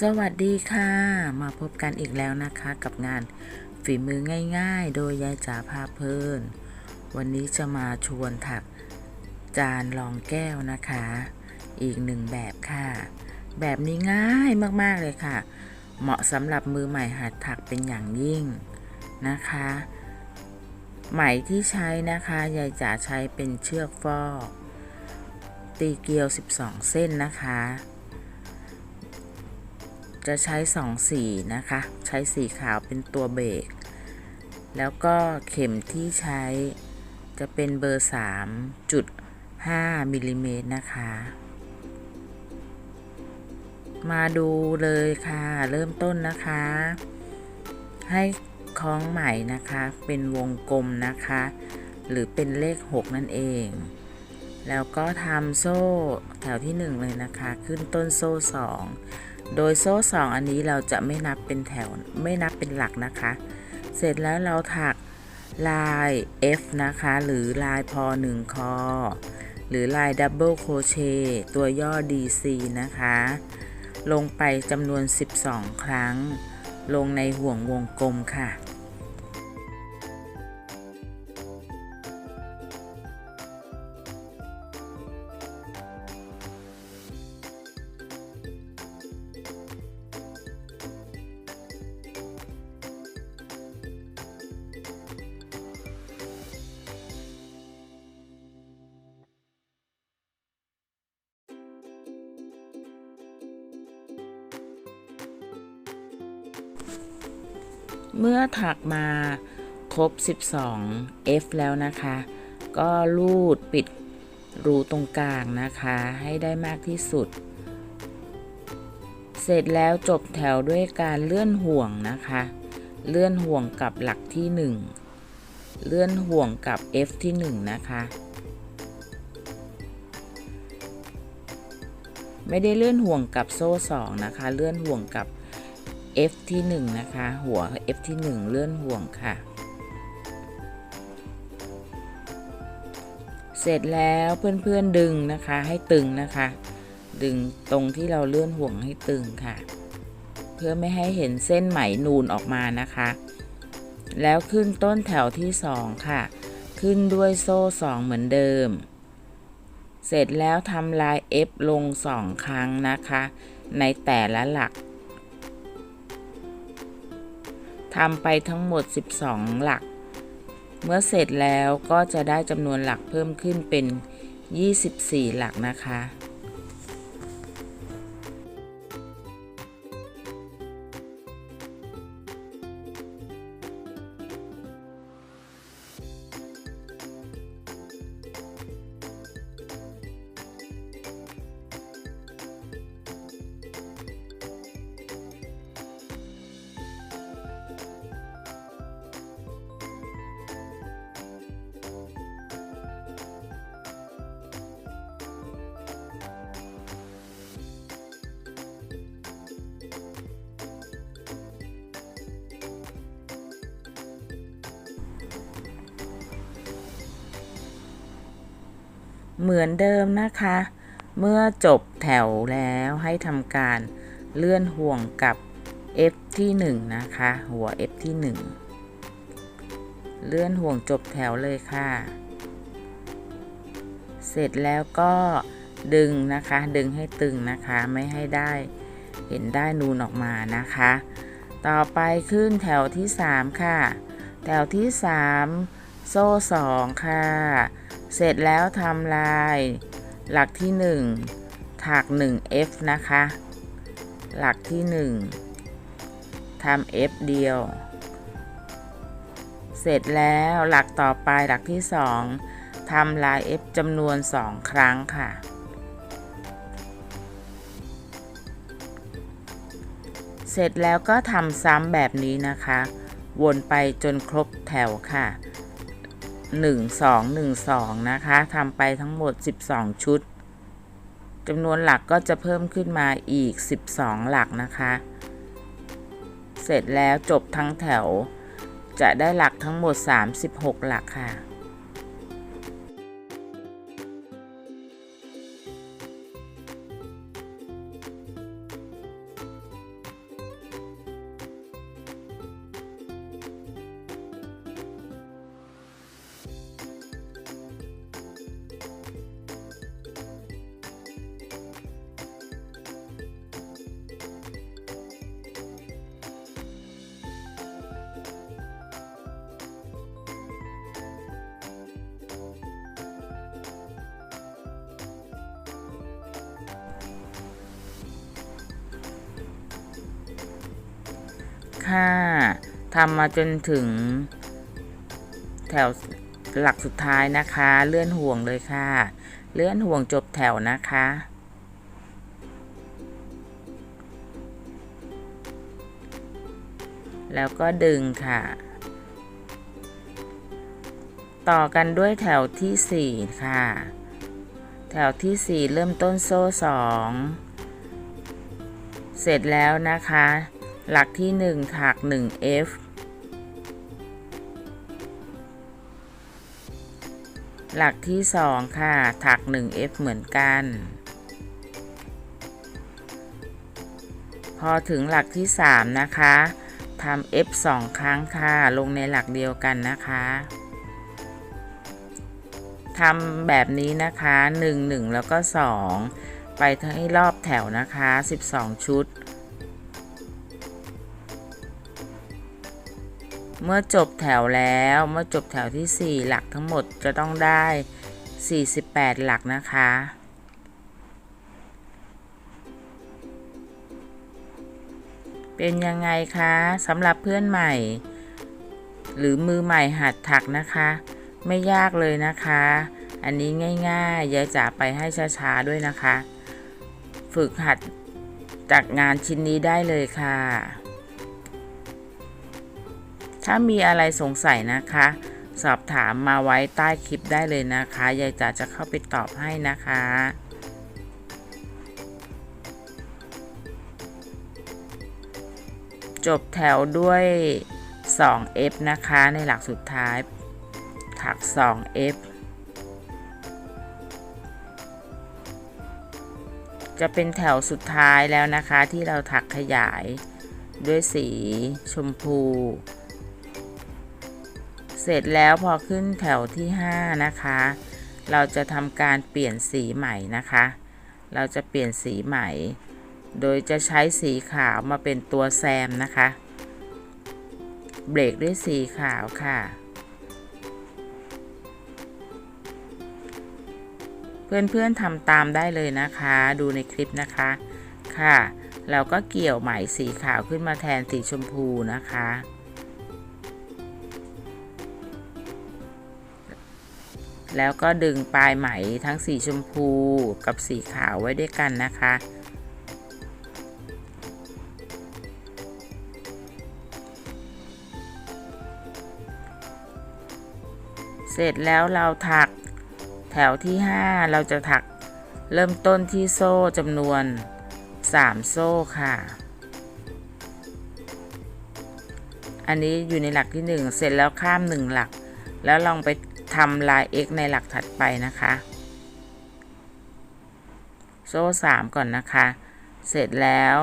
สวัสดีค่ะ มาพบกันอีกแล้วนะคะกับงานฝีมือง่ายๆ โดยยายจ๋าพาเพลิน วันนี้จะมาชวนถักจานรองแก้วนะคะ อีกหนึ่งแบบค่ะ แบบนี้ง่ายมากๆเลยค่ะ เหมาะสำหรับมือใหม่หัดถักเป็นอย่างยิ่งนะคะ ไหมที่ใช้นะคะยายจ๋าใช้เป็นเชือกฟอกตีเกลียว 12 เส้นนะคะ จะใช้สองสีนะคะ ใช้สีขาวเป็นตัวเบรก แล้วก็เข็มที่ใช้จะเป็นเบอร์ 3.5มิลลิเมตรนะคะ มาดูเลยค่ะ เริ่มต้นนะคะ ให้คล้องไหมนะคะ เป็นวงกลมนะคะ หรือเป็นเลข 6 นั่นเอง แล้วก็ทำโซ่แถวที่ 1 เลยนะคะ ขึ้นต้นโซ่ 2 โดยโซ่2อันนี้เราจะไม่นับเป็นแถวไม่นับเป็นหลักนะคะ เสร็จแล้วเราถักลาย F นะคะ หรือลายพอ1คอหรือลายดับเบิลโคเชตัวย่อ DC นะคะ ลงไปจำนวน 12 ครั้ง ลงในห่วงวงกลมค่ะ เมื่อถักมาครบ 12 F แล้วนะคะ ก็ลูดปิดรูตรงกลางนะคะ ให้ได้มากที่สุด เสร็จแล้วจบแถวด้วยการเลื่อนห่วงนะคะ เลื่อนห่วงกับหลักที่ 1 เลื่อนห่วงกับ F ที่ 1 นะคะ ไม่ได้เลื่อนห่วงกับโซ่2นะคะ เลื่อนห่วงกับ F ที่1นะคะ หัว F ที่1เลื่อนห่วงค่ะ เสร็จแล้วเพื่อนๆดึงนะคะให้ตึงนะคะ ดึงตรงที่เราเลื่อนห่วงให้ตึงค่ะ เพื่อไม่ให้เห็นเส้นไหมนูนออกมานะคะ แล้วขึ้นต้นแถวที่ 2 ค่ะ ขึ้นด้วยโซ่ 2 เหมือนเดิม เสร็จแล้วทำลาย F ลง 2 ครั้งนะคะ ในแต่ละหลัก ทำไปทั้งหมด 12 หลัก เมื่อเสร็จแล้วก็จะได้จำนวนหลักเพิ่มขึ้นเป็น 24 หลักนะคะ เหมือนเดิมนะคะ เมื่อจบแถวแล้วให้ทำการเลื่อนห่วงกับ F ที่1นะคะ หัว F ที่ 1 เลื่อนห่วงจบแถวเลยค่ะ เสร็จแล้วก็ดึงนะคะ ดึงให้ตึงนะคะ ไม่ให้ได้เห็นได้นูนออกมานะคะ ต่อไปขึ้นแถวที่ 3 ค่ะ แถวที่ 3 โซ่ 2 ค่ะ เสร็จแล้วทำลาย หลักที่ 1 ถัก 1F นะคะ หลักที่ 1ทำ F เดียว เสร็จแล้วหลักต่อไปหลักที่ 2ทำลาย F จำนวน 2 ครั้งค่ะ เสร็จแล้วก็ทำซ้ำแบบนี้นะคะ วนไปจนครบแถวค่ะ 1 2 1 2 นะคะทำไปทั้งหมด 12 ชุดจำนวนหลักก็จะเพิ่มขึ้นมาอีก 12 หลักนะคะ เสร็จแล้วจบทั้งแถว จะได้หลักทั้งหมด 36 หลักค่ะ ค่ะทำมาจนถึง แถวหลักสุดท้ายนะคะ เลื่อนห่วงเลยค่ะ เลื่อนห่วงจบแถวนะคะ แล้วก็ดึงค่ะ ต่อกันด้วยแถวที่ 4 ค่ะ แถวที่ 4 เริ่มต้นโซ่ 2 เสร็จแล้วนะคะ หลักที่ 1ถัก 1F หลักที่ 2 ค่ะถัก 1F เหมือนกัน พอถึงหลักที่ 3 นะคะทำ F 2 ครั้งค่ะ ลงในหลักเดียวกันนะคะทำแบบนี้นะคะ 1 1 แล้วก็ 2 ไปให้รอบแถวนะคะ 12 ชุด เมื่อจบแถวแล้วเมื่อจบแถวที่ 4 หลักทั้งหมดจะต้องได้ 48 หลักนะคะ เป็นยังไงคะสำหรับเพื่อนใหม่ หรือมือใหม่หัดถักนะคะ ไม่ยากเลยนะคะ อันนี้ง่ายๆยายจ๋าไปให้ช้าๆด้วยนะคะ ฝึกหัดจากงานชิ้นนี้ได้เลยค่ะ ถ้ามีอะไรสงสัยนะคะ สอบถามมาไว้ใต้คลิปได้เลยนะคะยายจ๋าจะเข้าไปตอบให้นะคะจบแถวด้วย 2F นะคะ ในหลักสุดท้าย ถัก 2F จะเป็นแถวสุดท้ายแล้วนะคะที่เราถักขยายด้วยสีชมพู เสร็จแล้วพอขึ้นแถวที่ 5 นะคะ เราจะทำการเปลี่ยนสีใหม่นะคะ เราจะเปลี่ยนสีใหม่ โดยจะใช้สีขาวมาเป็นตัวแซมนะคะ เบรกด้วยสีขาวค่ะ เพื่อนๆทำตามได้เลยนะคะ ดูในคลิปนะคะ ค่ะ เราก็เกี่ยวไหมสีขาวขึ้นมาแทนสีชมพูนะคะ แล้วก็ดึงปลายไหมทั้งสีชมพูกับสีขาวไว้ด้วยกันนะคะ เสร็จแล้วเราถักแถวที่ 5 เราจะถักเริ่มต้นที่โซ่จำนวน 3 โซ่ค่ะ อันนี้อยู่ในหลักที่ 1 เสร็จแล้วข้าม 1 หลัก แล้วลองไป ทำลาย x ในหลักถัดไปนะคะ โซ่ 3 ก่อนนะคะ เสร็จแล้ว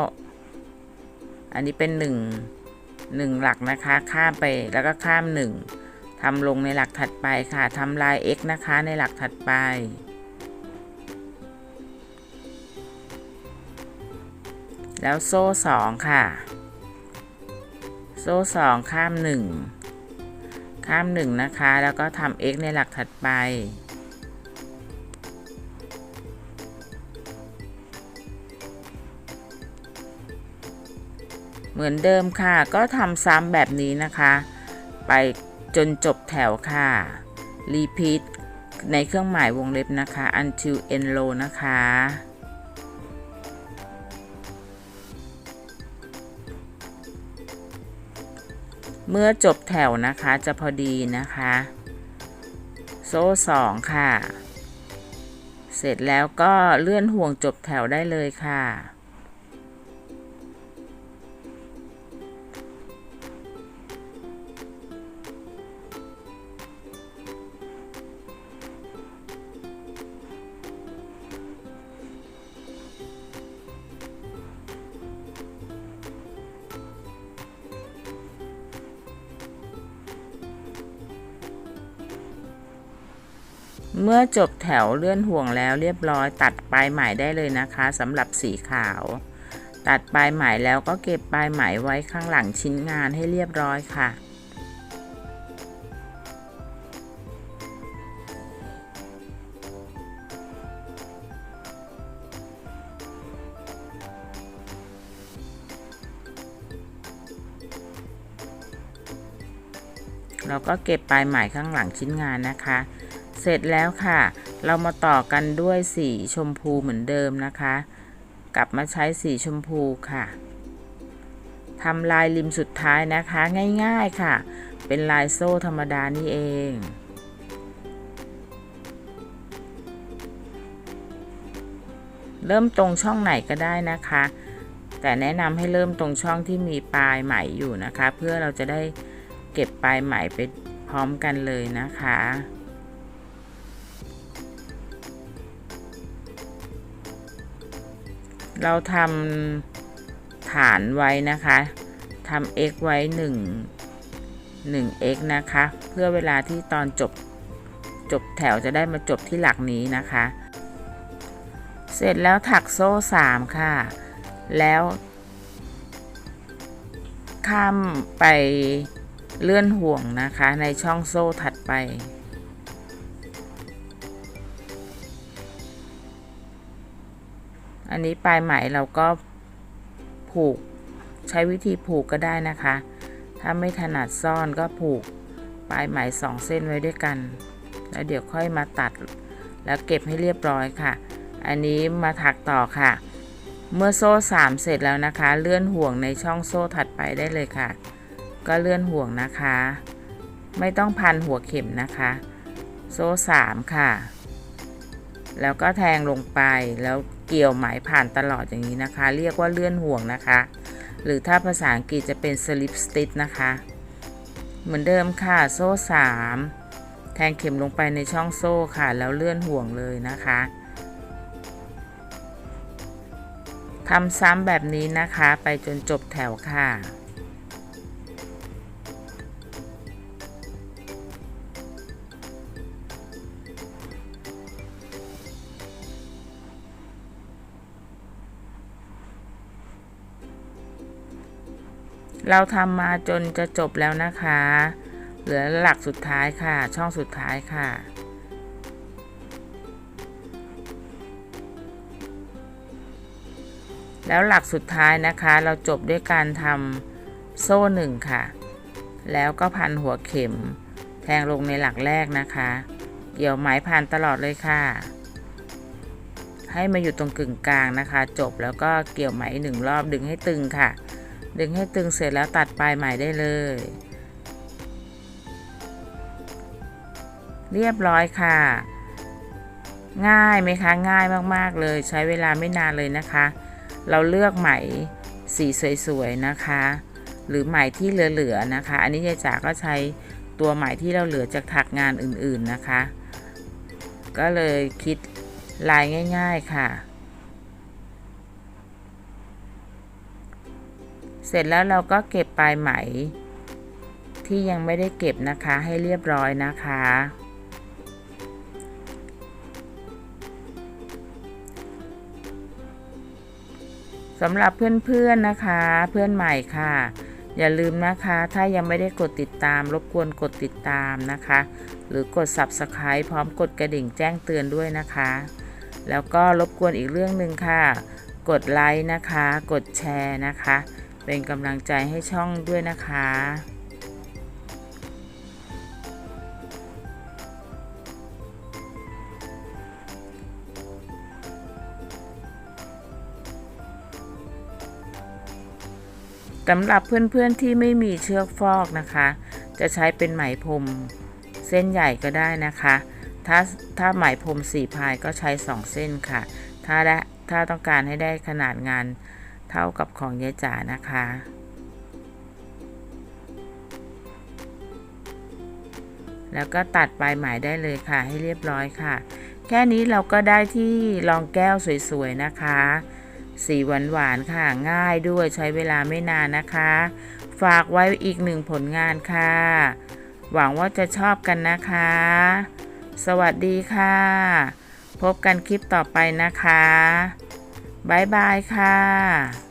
อันนี้เป็น 1 1 หลักนะคะ ข้ามไปแล้วก็ข้าม 1ทำลงในหลักถัดไปค่ะทำลาย x นะคะในหลักถัดไปแล้วโซ่ 2 ค่ะ โซ่ 2 ข้าม 1 ข้าม1นะคะ แล้วก็ทำ x ในหลักถัดไป เหมือนเดิมค่ะ ก็ทำซ้ำแบบนี้นะคะ ไปจนจบแถวค่ะ repeat ในเครื่องหมายวงเล็บนะคะ until end row นะคะ เมื่อจบแถวนะคะจะพอดีนะคะ โซ่สองค่ะ เสร็จแล้วก็เลื่อนห่วงจบแถวได้เลยค่ะ เมื่อจบแถวเลื่อนห่วงแล้วเรียบร้อย ตัดปลายไหมได้เลยนะคะสำหรับสีขาว ตัดปลายไหมแล้วก็เก็บปลายไหมไว้ข้างหลังชิ้นงานให้เรียบร้อยค่ะเราก็เก็บปลายไหมข้างหลังชิ้นงานนะคะ เสร็จแล้วค่ะ เรามาต่อกันด้วยสีชมพูเหมือนเดิมนะคะ กลับมาใช้สีชมพูค่ะทำลายริมสุดท้ายนะคะง่ายๆค่ะ เป็นลายโซ่ธรรมดานี่เอง เริ่มตรงช่องไหนก็ได้นะคะ แต่แนะนำให้เริ่มตรงช่องที่มีปลายไหมอยู่นะคะ เพื่อเราจะได้เก็บปลายไหมไปพร้อมกันเลยนะคะ เราทำฐานไว้นะคะทำ x ไว้ 1 1 x นะคะ เพื่อเวลาที่ตอนจบจบแถวจะได้มาจบที่หลักนี้นะคะ เสร็จแล้วถักโซ่ 3 ค่ะ แล้ว ข้ามไปเลื่อนห่วงนะคะในช่องโซ่ถัดไป อันนี้ปลายไหมเราก็ผูกใช้วิธีผูกก็ได้นะคะ ถ้าไม่ถนัดซ่อนก็ผูกปลายไหมสองเส้นไว้ด้วยกัน แล้วเดี๋ยวค่อยมาตัดแล้วเก็บให้เรียบร้อยค่ะ อันนี้มาถักต่อค่ะ เมื่อโซ่3เสร็จแล้วนะคะ เลื่อนห่วงในช่องโซ่ถัดไปได้เลยค่ะ ก็เลื่อนห่วงนะคะ ไม่ต้องพันหัวเข็มนะคะ โซ่3ค่ะ แล้วก็แทงลงไปแล้ว เกี่ยวไหมผ่านตลอดอย่างนี้นะคะ เรียกว่าเลื่อนห่วงนะคะ หรือถ้าภาษาอังกฤษจะเป็น slip stitch นะคะ เหมือนเดิมค่ะโซ่ 3 แทงเข็มลงไปในช่องโซ่ค่ะ แล้วเลื่อนห่วงเลยนะคะทำซ้ำแบบนี้นะคะ ไปจนจบแถวค่ะ เราทำมาจนจะจบแล้วนะคะ เหลือหลักสุดท้ายค่ะ ช่องสุดท้ายค่ะ แล้วหลักสุดท้ายนะคะ เราจบด้วยการทำโซ่หนึ่งค่ะ แล้วก็พันหัวเข็ม แทงลงในหลักแรกนะคะ เกี่ยวไหมผ่านตลอดเลยค่ะ ให้มาอยู่ตรงกึ่งกลางนะคะ จบแล้วก็เกี่ยวไหมหนึ่งรอบดึงให้ตึงค่ะ ดึงให้ตึงเสร็จแล้วตัดปลายไหมได้เลย เรียบร้อยค่ะ ง่ายไหมคะ ง่ายมากๆเลย ใช้เวลาไม่นานเลยนะคะ เราเลือกไหมสีสวยๆนะคะ หรือไหมที่เหลือๆนะคะ อันนี้ยายจ๋าก็ใช้ตัวไหมที่เราเหลือจากถักงานอื่นๆนะคะ ก็เลยคิดลายง่าย ๆค่ะ ร็จแล้วเราก็เก็บปลายไหม ที่ยังไม่ได้เก็บนะคะให้เรียบร้อยนะคะ สำหรับเพื่อนๆนะคะ เพื่อนใหม่ค่ะ อย่าลืมนะคะ ถ้ายังไม่ได้กดติดตาม รบกวนกดติดตามนะคะ หรือกด Subscribe พร้อมกดกระดิ่งแจ้งเตือนด้วยนะคะ แล้วก็รบกวนอีกเรื่องหนึ่งค่ะกดไลค์นะคะ กดแชร์นะคะ เป็นกำลังใจให้ช่องด้วยนะคะ สำหรับเพื่อนๆที่ไม่มีเชือกฟอกนะคะ จะใช้เป็นไหมพรมเส้นใหญ่ก็ได้นะคะ ถ้าถ้าไหมพรมสี่พายก็ใช้2เส้นค่ะ ถ้าได้ถ้าต้องการให้ได้ขนาดงาน เท่ากับของยายจ๋านะคะ แล้วก็ตัดปลายไหมได้เลยค่ะให้เรียบร้อยค่ะ แค่นี้เราก็ได้ที่รองแก้วสวยๆนะคะ สีหวานๆค่ะง่ายด้วยใช้เวลาไม่นานนะคะ ฝากไว้อีกหนึ่งผลงานค่ะ หวังว่าจะชอบกันนะคะ สวัสดีค่ะ พบกันคลิปต่อไปนะคะบ๊ายบายค่ะ